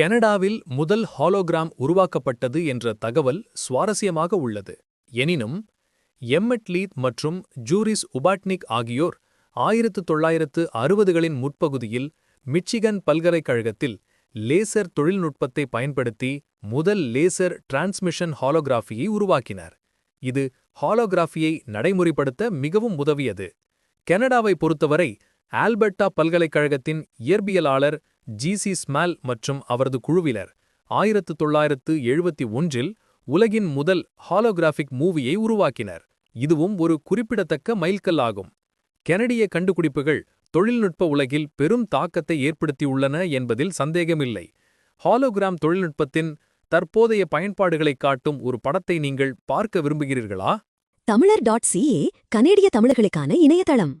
கனடாவில் முதல் ஹாலோகிராம் உருவாக்கப்பட்டது என்ற தகவல் சுவாரஸ்யமாக உள்ளது. எனினும் எம்மெட் லீத் மற்றும் ஜூரிஸ் உபாட்னிக் ஆகியோர் ஆயிரத்து தொள்ளாயிரத்து அறுபதுகளின் முற்பகுதியில் மிச்சிகன் பல்கலைக்கழகத்தில் லேசர் தொழில்நுட்பத்தை பயன்படுத்தி முதல் லேசர் டிரான்ஸ்மிஷன் ஹாலோகிராஃபியை உருவாக்கினார். இது ஹாலோகிராஃபியை நடைமுறைப்படுத்த மிகவும் உதவியது. கனடாவை பொறுத்தவரை ஆல்பர்டா பல்கலைக்கழகத்தின் இயற்பியலாளர் ஜிசி ஸ்மால் மற்றும் அவரது குழுவினர் ஆயிரத்து தொள்ளாயிரத்து எழுபத்தி ஒன்றில் உலகின் முதல் ஹாலோகிராஃபிக் மூவியை உருவாக்கினர். இதுவும் ஒரு குறிப்பிடத்தக்க மைல்கல் ஆகும். கெனடிய கண்டுபிடிப்புகள் தொழில்நுட்ப உலகில் பெரும் தாக்கத்தை ஏற்படுத்தியுள்ளன என்பதில் சந்தேகமில்லை. ஹாலோகிராம் தொழில்நுட்பத்தின் தற்போதைய பயன்பாடுகளைக் காட்டும் ஒரு படத்தை நீங்கள் பார்க்க விரும்புகிறீர்களா? தமிழர் டாட் சிஏ கனேடிய தமிழர்களுக்கான இணையதளம்.